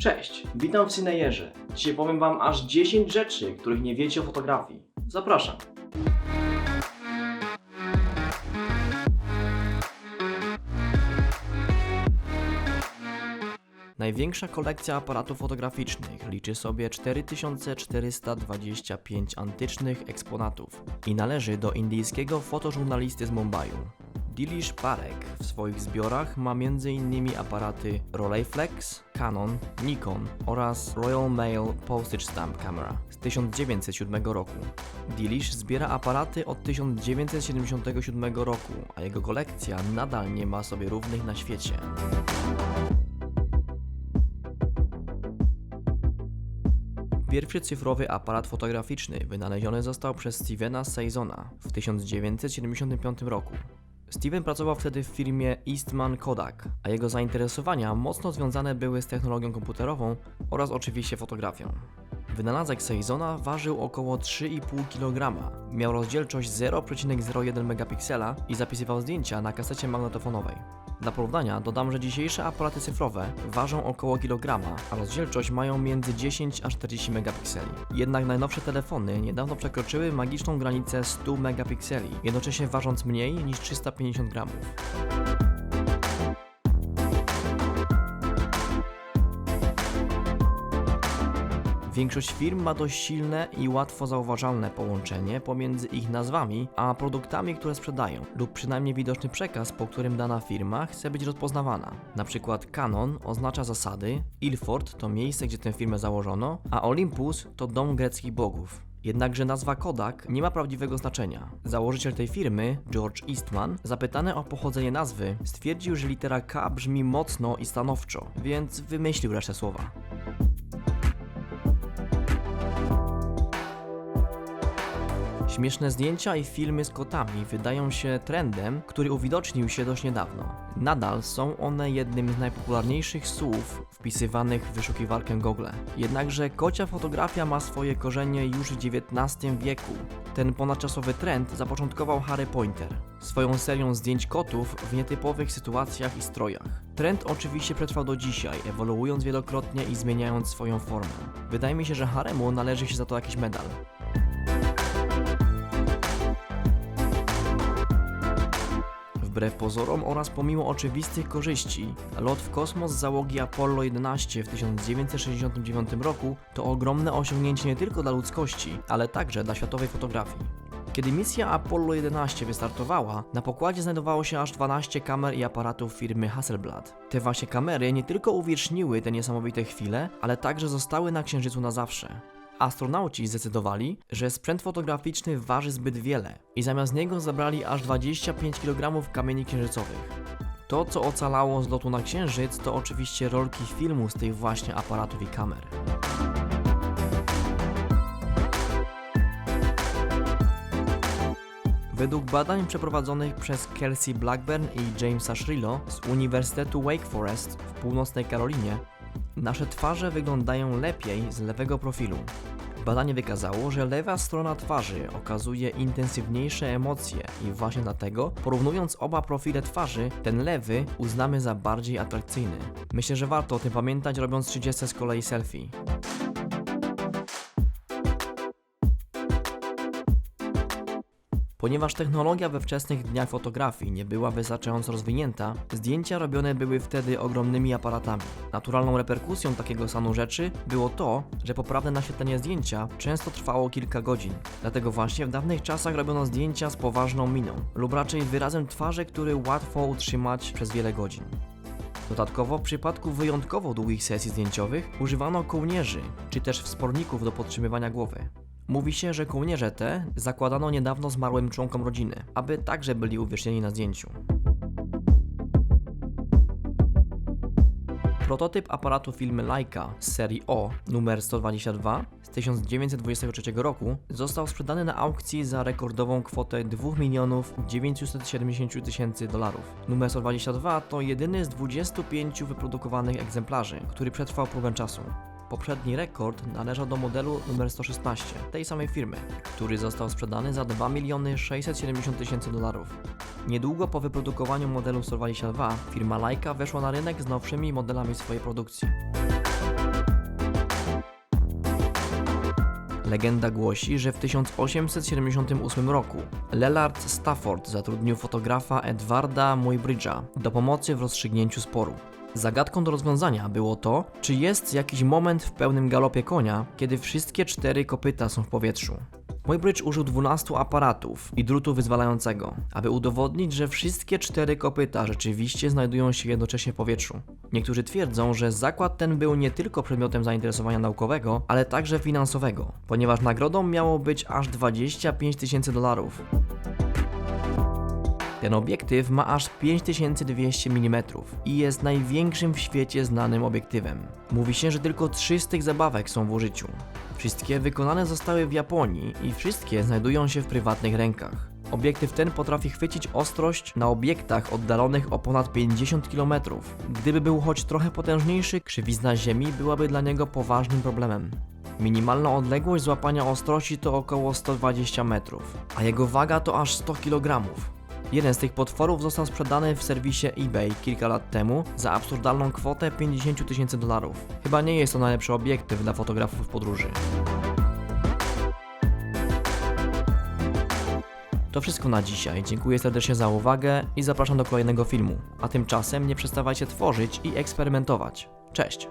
Cześć, witam w Cinejerze. Dzisiaj powiem Wam aż 10 rzeczy, których nie wiecie o fotografii. Zapraszam. Największa kolekcja aparatów fotograficznych liczy sobie 4425 antycznych eksponatów i należy do indyjskiego fotożurnalisty z Mumbaiu. Dilish Parek w swoich zbiorach ma m.in. aparaty Rolleiflex, Canon, Nikon oraz Royal Mail Postage Stamp Camera z 1907 roku. Dilish zbiera aparaty od 1977 roku, a jego kolekcja nadal nie ma sobie równych na świecie. Pierwszy cyfrowy aparat fotograficzny wynaleziony został przez Stevena Saisona w 1975 roku. Steven pracował wtedy w firmie Eastman Kodak, a jego zainteresowania mocno związane były z technologią komputerową oraz oczywiście fotografią. Wynalazek Saisona ważył około 3,5 kg, miał rozdzielczość 0,01 megapiksela i zapisywał zdjęcia na kasecie magnetofonowej. Dla porównania dodam, że dzisiejsze aparaty cyfrowe ważą około kilograma, a rozdzielczość mają między 10 a 40 megapikseli. Jednak najnowsze telefony niedawno przekroczyły magiczną granicę 100 megapikseli, jednocześnie ważąc mniej niż 350 gramów. Większość firm ma dość silne i łatwo zauważalne połączenie pomiędzy ich nazwami a produktami, które sprzedają, lub przynajmniej widoczny przekaz, po którym dana firma chce być rozpoznawana. Na przykład Canon oznacza zasady, Ilford to miejsce, gdzie tę firmę założono, a Olympus to dom greckich bogów. Jednakże nazwa Kodak nie ma prawdziwego znaczenia. Założyciel tej firmy, George Eastman, zapytany o pochodzenie nazwy, stwierdził, że litera K brzmi mocno i stanowczo, więc wymyślił resztę słowa. Śmieszne zdjęcia i filmy z kotami wydają się trendem, który uwidocznił się dość niedawno. Nadal są one jednym z najpopularniejszych słów wpisywanych w wyszukiwarkę Google. Jednakże kocia fotografia ma swoje korzenie już w XIX wieku. Ten ponadczasowy trend zapoczątkował Harry Pointer swoją serią zdjęć kotów w nietypowych sytuacjach i strojach. Trend oczywiście przetrwał do dzisiaj, ewoluując wielokrotnie i zmieniając swoją formę. Wydaje mi się, że Haremu należy się za to jakiś medal. Wbrew pozorom oraz pomimo oczywistych korzyści, lot w kosmos załogi Apollo 11 w 1969 roku to ogromne osiągnięcie nie tylko dla ludzkości, ale także dla światowej fotografii. Kiedy misja Apollo 11 wystartowała, na pokładzie znajdowało się aż 12 kamer i aparatów firmy Hasselblad. Te właśnie kamery nie tylko uwieczniły te niesamowite chwile, ale także zostały na Księżycu na zawsze. Astronauci zdecydowali, że sprzęt fotograficzny waży zbyt wiele i zamiast niego zabrali aż 25 kg kamieni księżycowych. To, co ocalało z lotu na Księżyc, to oczywiście rolki filmu z tych właśnie aparatów i kamer. Według badań przeprowadzonych przez Kelsey Blackburn i Jamesa Shrillo z Uniwersytetu Wake Forest w północnej Karolinie, nasze twarze wyglądają lepiej z lewego profilu. Badanie wykazało, że lewa strona twarzy okazuje intensywniejsze emocje i właśnie dlatego, porównując oba profile twarzy, ten lewy uznamy za bardziej atrakcyjny. Myślę, że warto o tym pamiętać robiąc 30 z kolei selfie. Ponieważ technologia we wczesnych dniach fotografii nie była wystarczająco rozwinięta, zdjęcia robione były wtedy ogromnymi aparatami. Naturalną reperkusją takiego stanu rzeczy było to, że poprawne naświetlenie zdjęcia często trwało kilka godzin. Dlatego właśnie w dawnych czasach robiono zdjęcia z poważną miną, lub raczej wyrazem twarzy, który łatwo utrzymać przez wiele godzin. Dodatkowo w przypadku wyjątkowo długich sesji zdjęciowych używano kołnierzy, czy też wsporników do podtrzymywania głowy. Mówi się, że kołnierze te zakładano niedawno zmarłym członkom rodziny, aby także byli uwiecznieni na zdjęciu. Prototyp aparatu filmy Leica z serii O numer 122 z 1923 roku został sprzedany na aukcji za rekordową kwotę 2 milionów 970 tysięcy dolarów. Numer 122 to jedyny z 25 wyprodukowanych egzemplarzy, który przetrwał próbę czasu. Poprzedni rekord należał do modelu numer 116 tej samej firmy, który został sprzedany za 2 miliony 670 tysięcy dolarów. Niedługo po wyprodukowaniu modelu 122 firma Leica weszła na rynek z nowszymi modelami swojej produkcji. Legenda głosi, że w 1878 roku Lellard Stafford zatrudnił fotografa Edwarda Muybridge'a do pomocy w rozstrzygnięciu sporu. Zagadką do rozwiązania było to, czy jest jakiś moment w pełnym galopie konia, kiedy wszystkie cztery kopyta są w powietrzu. Muybridge użył 12 aparatów i drutu wyzwalającego, aby udowodnić, że wszystkie cztery kopyta rzeczywiście znajdują się jednocześnie w powietrzu. Niektórzy twierdzą, że zakład ten był nie tylko przedmiotem zainteresowania naukowego, ale także finansowego, ponieważ nagrodą miało być aż 25 tysięcy dolarów. Ten obiektyw ma aż 5200 mm i jest największym w świecie znanym obiektywem. Mówi się, że tylko trzy z tych zabawek są w użyciu. Wszystkie wykonane zostały w Japonii i wszystkie znajdują się w prywatnych rękach. Obiektyw ten potrafi chwycić ostrość na obiektach oddalonych o ponad 50 km. Gdyby był choć trochę potężniejszy, krzywizna Ziemi byłaby dla niego poważnym problemem. Minimalna odległość złapania ostrości to około 120 metrów, a jego waga to aż 100 kg. Jeden z tych potworów został sprzedany w serwisie eBay kilka lat temu za absurdalną kwotę 50 000 tysięcy dolarów. Chyba nie jest to najlepszy obiektyw dla fotografów podróży. To wszystko na dzisiaj. Dziękuję serdecznie za uwagę i zapraszam do kolejnego filmu. A tymczasem nie przestawajcie tworzyć i eksperymentować. Cześć!